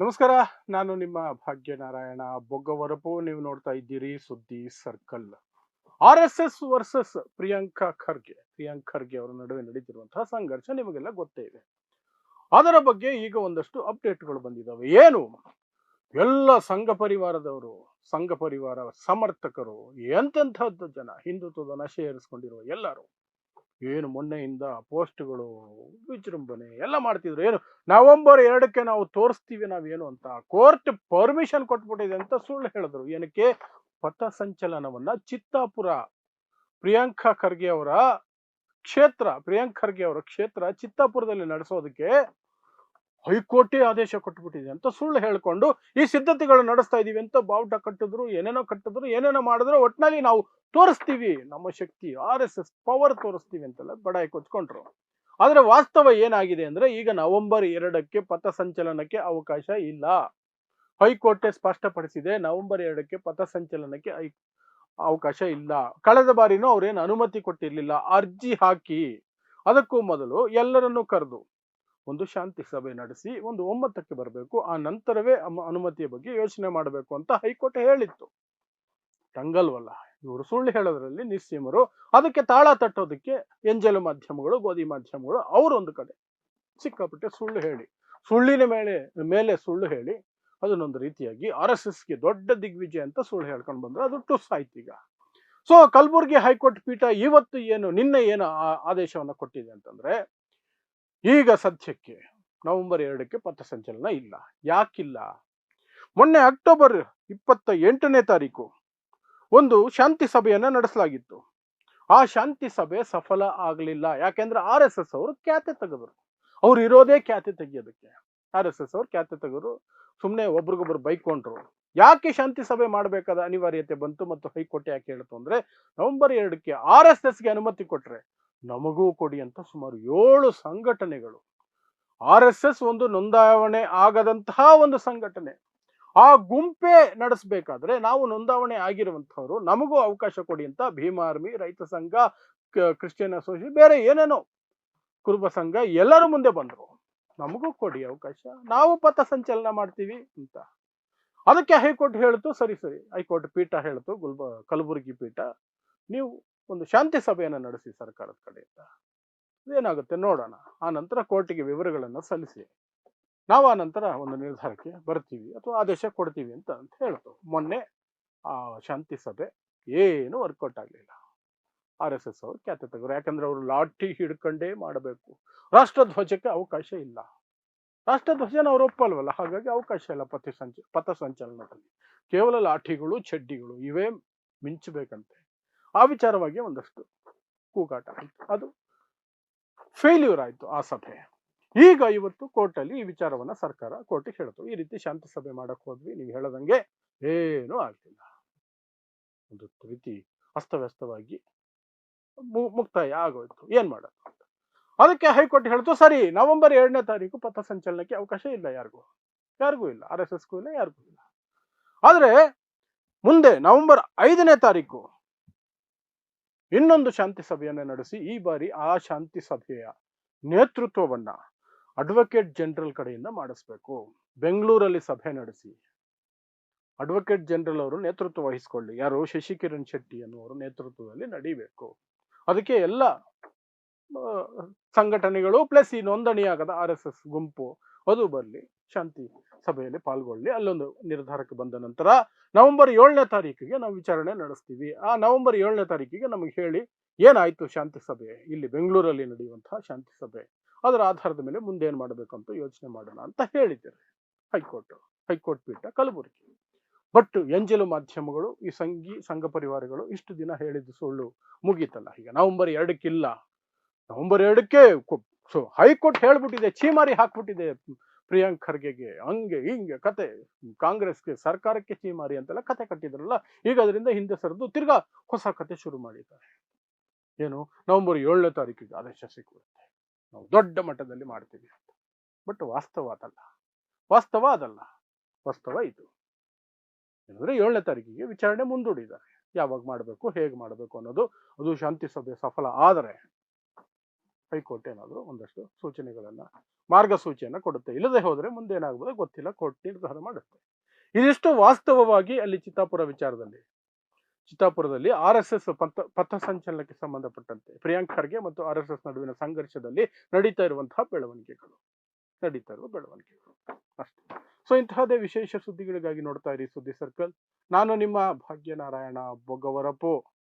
ನಮಸ್ಕಾರ, ನಾನು ನಿಮ್ಮ ಭಾಗ್ಯನಾರಾಯಣ ಬೊಗ್ಗವರಪು. ನೀವು ನೋಡ್ತಾ ಇದ್ದೀರಿ ಸುದ್ದಿ circle. R S S versus Priyanka Kharge, Priyank Kharge ಅವರ ನಡುವೆ ನಡೀತಿರುವಂತಹ ಸಂಘರ್ಷ ನಿಮಗೆಲ್ಲ ಗೊತ್ತೇ ಇದೆ. ಅದರ ಬಗ್ಗೆ ಈಗ ಒಂದಷ್ಟು ಅಪ್ಡೇಟ್ಗಳು ಬಂದಿದ್ದಾವೆ ಏನು? ಎಲ್ಲ ಸಂಘ ಪರಿವಾರದವರು, ಸಂಘ ಪರಿವಾರ ಸಮರ್ಥಕರು, ಎಂತೆಂಥದ್ದು ಜನ ಹಿಂದುತ್ವದ ನಶೆ ಏರಿಸ್ಕೊಂಡಿರುವ ಎಲ್ಲರೂ ಏನು ಮೊನ್ನೆಯಿಂದ ಪೋಸ್ಟ್ಗಳು, ವಿಜೃಂಭಣೆ ಎಲ್ಲ ಮಾಡ್ತಿದ್ರು. ಏನು ನವೆಂಬರ್ ಎರಡಕ್ಕೆ ನಾವು ತೋರಿಸ್ತೀವಿ ನಾವೇನು ಅಂತ ಕೋರ್ಟ್ ಪರ್ಮಿಷನ್ ಕೊಟ್ಬಿಟ್ಟಿದೆ ಅಂತ ಸುಳ್ಳು ಹೇಳಿದ್ರು. ಏನಕ್ಕೆ? ಪಥ ಸಂಚಲನವನ್ನ ಚಿತ್ತಾಪುರ ಪ್ರಿಯಾಂಕಾ ಖರ್ಗೆ ಅವರ ಕ್ಷೇತ್ರ, ಪ್ರಿಯಾಂಕ್ ಖರ್ಗೆ ಅವರ ಕ್ಷೇತ್ರ ಚಿತ್ತಾಪುರದಲ್ಲಿ ನಡೆಸೋದಕ್ಕೆ ಹೈಕೋರ್ಟೇ ಆದೇಶ ಕೊಟ್ಬಿಟ್ಟಿದೆ ಅಂತ ಸುಳ್ಳು ಹೇಳ್ಕೊಂಡು ಈ ಸಿದ್ಧತೆಗಳು ನಡೆಸ್ತಾ ಇದೀವಿ ಅಂತ ಬಾವುಟ ಕಟ್ಟಿದ್ರು, ಏನೇನೋ ಕಟ್ಟಿದ್ರು, ಏನೇನೋ ಮಾಡಿದ್ರು, ಒಟ್ನಲ್ಲಿ ನಾವು ತೋರಿಸ್ತೀವಿ. ನಮ್ಮ ಶಕ್ತಿ ಆರ್ ಎಸ್ ಎಸ್ ಪವರ್ ತೋರಿಸ್ತೀವಿ ಅಂತೆಲ್ಲ ಬಡಾಯಿ ಕೊಚ್ಕೊಂಡ್ರು ಆದ್ರೆ ವಾಸ್ತವ ಏನಾಗಿದೆ ಅಂದ್ರೆ ಈಗ ನವೆಂಬರ್ ಎರಡಕ್ಕೆ ಪಥಸಂಚಲನಕ್ಕೆ ಅವಕಾಶ ಇಲ್ಲ. ಹೈಕೋರ್ಟೇ ಸ್ಪಷ್ಟಪಡಿಸಿದೆ, ನವೆಂಬರ್ ಎರಡಕ್ಕೆ ಪಥಸಂಚಲನಕ್ಕೆ ಅವಕಾಶ ಇಲ್ಲ. ಕಳೆದ ಬಾರಿನೂ ಅವ್ರೇನು ಅನುಮತಿ ಕೊಟ್ಟಿರಲಿಲ್ಲ. ಅರ್ಜಿ ಹಾಕಿ. ಅದಕ್ಕೂ ಮೊದಲು ಎಲ್ಲರನ್ನೂ ಕರೆದು ಒಂದು ಶಾಂತಿ ಸಭೆ ನಡೆಸಿ ಒಂದು ಒಮ್ಮತಕ್ಕೆ ಬರಬೇಕು. ಆ ನಂತರವೇ ಅನುಮತಿಯ ಬಗ್ಗೆ ಯೋಚನೆ ಮಾಡಬೇಕು ಅಂತ ಹೈಕೋರ್ಟ್ ಹೇಳಿತ್ತು. ಟಂಗಲ್ವಲ್ಲ ಇವರು ಸುಳ್ಳು ಹೇಳೋದ್ರಲ್ಲಿ ನಿಸ್ಸೀಮರು. ಅದಕ್ಕೆ ತಾಳ ತಟ್ಟೋದಕ್ಕೆ ಎಂಜಲು ಮಾಧ್ಯಮಗಳು, ಗೋಧಿ ಮಾಧ್ಯಮಗಳು ಅವರೊಂದು ಕಡೆ. ಸಿಕ್ಕಾಪಟ್ಟೆ ಸುಳ್ಳು ಹೇಳಿ. ಸುಳ್ಳಿನ ಮೇಲೆ ಮೇಲೆ ಸುಳ್ಳು ಹೇಳಿ. ಅದನ್ನೊಂದು ರೀತಿಯಾಗಿ ಆರ್ ಎಸ್ ಎಸ್ಗೆ ದೊಡ್ಡ ದಿಗ್ವಿಜಯ ಅಂತ ಸುಳ್ಳು ಹೇಳ್ಕೊಂಡು ಬಂದ್ರೆ. ಅದು ಟುಸ್ ಆಯ್ತು ಈಗ. ಸೊ ಕಲಬುರಗಿ ಹೈಕೋರ್ಟ್ ಪೀಠ ಇವತ್ತು ಏನು, ನಿನ್ನೆ ಏನು ಆದೇಶವನ್ನ ಕೊಟ್ಟಿದೆ ಅಂತಂದ್ರೆ ಈಗ ಸದ್ಯಕ್ಕೆ ನವೆಂಬರ್ ಎರಡಕ್ಕೆ ಪಥಸಂಚಲನ ಇಲ್ಲ. ಯಾಕಿಲ್ಲ? ಮೊನ್ನೆ ಅಕ್ಟೋಬರ್ ಇಪ್ಪತ್ತ ಎಂಟನೇ ತಾರೀಕು ಒಂದು ಶಾಂತಿ ಸಭೆಯನ್ನ ನಡೆಸಲಾಗಿತ್ತು. ಆ ಶಾಂತಿ ಸಭೆ ಸಫಲ ಆಗಲಿಲ್ಲ. ಯಾಕೆಂದ್ರೆ ಆರ್ ಎಸ್ ಎಸ್ ಅವರು ಖ್ಯಾತೆ ತೆಗೆದರು. ಅವ್ರು ಇರೋದೇ ಖ್ಯಾತೆ ತೆಗಿಯೋದಕ್ಕೆ. ಆರ್ ಎಸ್ ಎಸ್ ಅವರು ಖ್ಯಾತೆ ತೆಗೆದ್ರು. ಸುಮ್ಮನೆ ಒಬ್ರಿಗೊಬ್ರು ಬೈಕೊಂಡ್ರು. ಯಾಕೆ ಶಾಂತಿ ಸಭೆ ಮಾಡಬೇಕಾದ ಅನಿವಾರ್ಯತೆ ಬಂತು ಮತ್ತು ಹೈಕೋರ್ಟ್ ಯಾಕೆ ಹೇಳ್ತು ಅಂದ್ರೆ ನವೆಂಬರ್ ಎರಡಕ್ಕೆ ಆರ್ ಎಸ್ ಎಸ್ಗೆ ಅನುಮತಿ ಕೊಟ್ರೆ ನಮಗೂ ಕೊಡಿ ಅಂತ ಸುಮಾರು ಏಳು ಸಂಘಟನೆಗಳು. ಆರ್ ಎಸ್ ಎಸ್ ಒಂದು ನೋಂದಾವಣೆ ಆಗದಂತಹ ಒಂದು ಸಂಘಟನೆ. ಆ ಗುಂಪೇ ನಡೆಸಬೇಕಾದ್ರೆ ನಾವು ನೋಂದಾವಣೆ ಆಗಿರುವಂತಹವರು ನಮಗೂ ಅವಕಾಶ ಕೊಡಿ ಅಂತ ಭೀಮ ಆರ್ಮಿ, ರೈತ ಸಂಘ ಕ್ರಿಶ್ಚಿಯನ್ ಅಸೋಸಿಯೇಷನ್, ಬೇರೆ ಏನೇನೋ ಕುರುಬ ಸಂಘ ಎಲ್ಲರೂ ಮುಂದೆ ಬಂದರು. ನಮಗೂ ಕೊಡಿ ಅವಕಾಶ. ನಾವು ಪಥ ಸಂಚಲನ ಮಾಡ್ತೀವಿ ಅಂತ. ಅದಕ್ಕೆ ಹೈಕೋರ್ಟ್ ಹೇಳ್ತು, ಸರಿ ಸರಿ. ಹೈಕೋರ್ಟ್ ಪೀಠ ಹೇಳ್ತು, ಗುಲ್ಬ, ಕಲಬುರಗಿ ಪೀಠ. ನೀವು ಒಂದು ಶಾಂತಿ ಸಭೆಯನ್ನು ನಡೆಸಿ ಸರ್ಕಾರದ ಕಡೆಯಿಂದ. ಏನಾಗುತ್ತೆ ನೋಡೋಣ. ಆ ನಂತರ ಕೋರ್ಟಿಗೆ ವಿವರಗಳನ್ನು ಸಲ್ಲಿಸಿ. ನಾವು ಆ ನಂತರ ಒಂದು ನಿರ್ಧಾರಕ್ಕೆ ಬರ್ತೀವಿ ಅಥವಾ ಆದೇಶ ಕೊಡ್ತೀವಿ ಅಂತ ಅಂತ ಹೇಳ್ತು ಮೊನ್ನೆ ಆ ಶಾಂತಿ ಸಭೆ ಏನು ವರ್ಕೌಟ್ ಆಗಲಿಲ್ಲ. ಆರ್ ಎಸ್ ಎಸ್ ಅವರು ಖ್ಯಾತೆ ತಗೋರು. ಯಾಕಂದ್ರೆ ಅವರು ಲಾಠಿ ಹಿಡ್ಕೊಂಡೇ ಮಾಡಬೇಕು. ರಾಷ್ಟ್ರಧ್ವಜಕ್ಕೆ ಅವಕಾಶ ಇಲ್ಲ. ರಾಷ್ಟ್ರಧ್ವಜನ ಅವರು ಒಪ್ಪಲ್ವಲ್ಲ? ಹಾಗಾಗಿ ಅವಕಾಶ ಇಲ್ಲ ಪಥ ಸಂಚ, ಪಥ ಸಂಚಲನದಲ್ಲಿ. ಕೇವಲ ಲಾಠಿಗಳು, ಚಡ್ಡಿಗಳು ಇವೇ ಮಿಂಚಬೇಕಂತೆ. ಆ ವಿಚಾರವಾಗಿ ಒಂದಷ್ಟು ಕೂಗಾಟ ಅದು ಫೇಲ್ಯೂರ್ ಆಯ್ತು ಆ ಸಭೆ. ಈಗ ಇವತ್ತು ಕೋರ್ಟಲ್ಲಿ ಈ ವಿಚಾರವನ್ನ ಸರ್ಕಾರ ಕೋರ್ಟಿಗೆ ಹೇಳ್ತು. ಈ ರೀತಿ ಶಾಂತಿ ಸಭೆ ಮಾಡಕ್ ಹೋದ್ವಿ, ನೀವು ಹೇಳದಂಗೆ ಏನೂ ಆಗ್ತಿಲ್ಲ. ಒಂದು ರೀತಿ ಅಸ್ತವ್ಯಸ್ತವಾಗಿ ಮುಕ್ತಾಯ ಆಗೋಯ್ತು. ಏನ್ ಮಾಡೋದು. ಅದಕ್ಕೆ ಹೈಕೋರ್ಟ್ ಹೇಳ್ತು, ಸರಿ, ನವೆಂಬರ್ ಎರಡನೇ ತಾರೀಕು ಪಥ ಸಂಚಲನಕ್ಕೆ ಅವಕಾಶ ಇಲ್ಲ ಯಾರಿಗೂ. ಯಾರಿಗೂ ಇಲ್ಲ. ಆರ್ ಎಸ್ ಎಸ್ಗೂ ಇಲ್ಲ ಯಾರಿಗೂ ಇಲ್ಲ. ಆದ್ರೆ ಮುಂದೆ ನವೆಂಬರ್ ಐದನೇ ತಾರೀಕು ಇನ್ನೊಂದು ಶಾಂತಿ ಸಭೆಯನ್ನು ನಡೆಸಿ ಈ ಬಾರಿ ಆ ಶಾಂತಿ ಸಭೆಯ ನೇತೃತ್ವವನ್ನ ಅಡ್ವೊಕೇಟ್ ಜನರಲ್ ಕಡೆಯಿಂದ ಮಾಡಿಸ್ಬೇಕು. ಬೆಂಗಳೂರಲ್ಲಿ ಸಭೆ ನಡೆಸಿ. ಅಡ್ವೊಕೇಟ್ ಜನರಲ್ ಅವರು ನೇತೃತ್ವ ವಹಿಸಿಕೊಳ್ಳಿ. ಯಾರು? ಶಶಿಕಿರಣ್ ಶೆಟ್ಟಿ ಅನ್ನುವರು ನೇತೃತ್ವದಲ್ಲಿ ನಡೀಬೇಕು. ಅದಕ್ಕೆ ಎಲ್ಲ ಸಂಘಟನೆಗಳು ಪ್ಲಸ್ ಈ ನೋಂದಣಿಯಾಗದ ಆರ್ ಗುಂಪು, ಅದು ಬರಲಿ. ಶಾಂತಿ ಸಭೆಯಲ್ಲಿ ಪಾಲ್ಗೊಳ್ಳಿ. ಅಲ್ಲೊಂದು ನಿರ್ಧಾರಕ್ಕೆ ಬಂದ ನಂತರ ನವೆಂಬರ್ ಏಳನೇ ತಾರೀಕಿಗೆ ನಾವು ವಿಚಾರಣೆ ನಡೆಸ್ತೀವಿ. ಆ ನವೆಂಬರ್ ಏಳನೇ ತಾರೀಕಿಗೆ ನಮಗೆ ಹೇಳಿ ಏನಾಯ್ತು ಶಾಂತಿ ಸಭೆ? ಇಲ್ಲಿ ಬೆಂಗಳೂರಲ್ಲಿ ನಡೆಯುವಂತಹ ಶಾಂತಿ ಸಭೆ. ಅದರ ಆಧಾರದ ಮೇಲೆ ಮುಂದೆ ಏನ್ ಮಾಡಬೇಕು ಅಂತ ಯೋಚನೆ ಮಾಡೋಣ ಅಂತ ಹೇಳಿದ್ದಾರೆ ಹೈಕೋರ್ಟ್ ಹೈಕೋರ್ಟ್ ಪೀಠ ಕಲಬುರಗಿ. ಬಟ್ ಎಂಜಲು ಮಾಧ್ಯಮಗಳು, ಈ ಸಂಘಿ ಸಂಘ ಪರಿವಾರಗಳು ಇಷ್ಟು ದಿನ ಹೇಳಿದ್ದು ಸುಳ್ಳು ಮುಗೀತಲ್ಲ. ಈಗ ನವೆಂಬರ್ ಎರಡಕ್ಕಿಲ್ಲ. ನವೆಂಬರ್ ಎರಡಕ್ಕೆ ಸೊ ಹೈಕೋರ್ಟ್ ಹೇಳ್ಬಿಟ್ಟಿದೆ ಚೀಮಾರಿ ಹಾಕ್ಬಿಟ್ಟಿದೆ. ಪ್ರಿಯಾಂಕ್ ಖರ್ಗೆಗೆ, ಹಂಗೆ ಹಿಂಗೆ ಕತೆ, ಕಾಂಗ್ರೆಸ್ಗೆ ಸರ್ಕಾರಕ್ಕೆ ಚೀಮಾರಿ ಅಂತೆಲ್ಲ ಕತೆ ಕಟ್ಟಿದ್ರಲ್ಲ, ಈಗ ಅದರಿಂದ ಹಿಂದೆ ಸರಿದು ತಿರ್ಗಾ ಹೊಸ ಕತೆ ಶುರು ಮಾಡಿದ್ದಾರೆ. ಏನು? ನವೆಂಬರ್ ಏಳನೇ ತಾರೀಕಿಗೆ ಆದೇಶ ಸಿಕ್ಕಿರುತ್ತೆ. ನಾವು ದೊಡ್ಡ ಮಟ್ಟದಲ್ಲಿ ಮಾಡ್ತೀವಿ ಅಂತ. ಬಟ್ ವಾಸ್ತವ ಅದಲ್ಲ. ವಾಸ್ತವ ಅದಲ್ಲ. ವಾಸ್ತವ ಇದು. ಏನಂದ್ರೆ ಏಳನೇ ತಾರೀಕಿಗೆ ವಿಚಾರಣೆ ಮುಂದೂಡಿದ್ದಾರೆ. ಯಾವಾಗ ಮಾಡಬೇಕು, ಹೇಗೆ ಮಾಡಬೇಕು ಅನ್ನೋದು, ಅದು ಶಾಂತಿ ಸಭೆ ಸಫಲ ಆದರೆ ಹೈಕೋರ್ಟ್ ಏನಾದರೂ ಒಂದಷ್ಟು ಸೂಚನೆಗಳನ್ನ, ಮಾರ್ಗಸೂಚಿಯನ್ನ ಕೊಡುತ್ತೆ. ಇಲ್ಲದೆ ಹೋದ್ರೆ ಮುಂದೆ ಏನಾಗ್ಬೋದು ಗೊತ್ತಿಲ್ಲ, ಕೋರ್ಟ್ ನಿರ್ಧಾರ ಮಾಡುತ್ತೆ. ಇದಿಷ್ಟು ವಾಸ್ತವವಾಗಿ ಅಲ್ಲಿ ಚಿತ್ತಾಪುರ ವಿಚಾರದಲ್ಲಿ. ಚಿತ್ತಾಪುರದಲ್ಲಿ ಆರ್ ಎಸ್ ಎಸ್ ಪಥ ಪಥಸಂಚಲನಕ್ಕೆ ಸಂಬಂಧಪಟ್ಟಂತೆ ಪ್ರಿಯಾಂಕ್ ಖರ್ಗೆ ಮತ್ತು ಆರ್ ಎಸ್ ಎಸ್ ನಡುವಿನ ಸಂಘರ್ಷದಲ್ಲಿ ನಡೀತಾ ಇರುವಂತಹ ಬೆಳವಣಿಗೆಗಳು. ನಡೀತಾ ಇರುವ ಬೆಳವಣಿಗೆಗಳು. ಅಷ್ಟೇ. ಸೊ ಇಂತಹದೇ ವಿಶೇಷ ಸುದ್ದಿಗಳಿಗಾಗಿ ನೋಡ್ತಾ ಇರಿ ಸುದ್ದಿ ಸರ್ಕಲ್. ನಾನು ನಿಮ್ಮ ಭಾಗ್ಯನಾರಾಯಣ ಬೊಗವರಪು.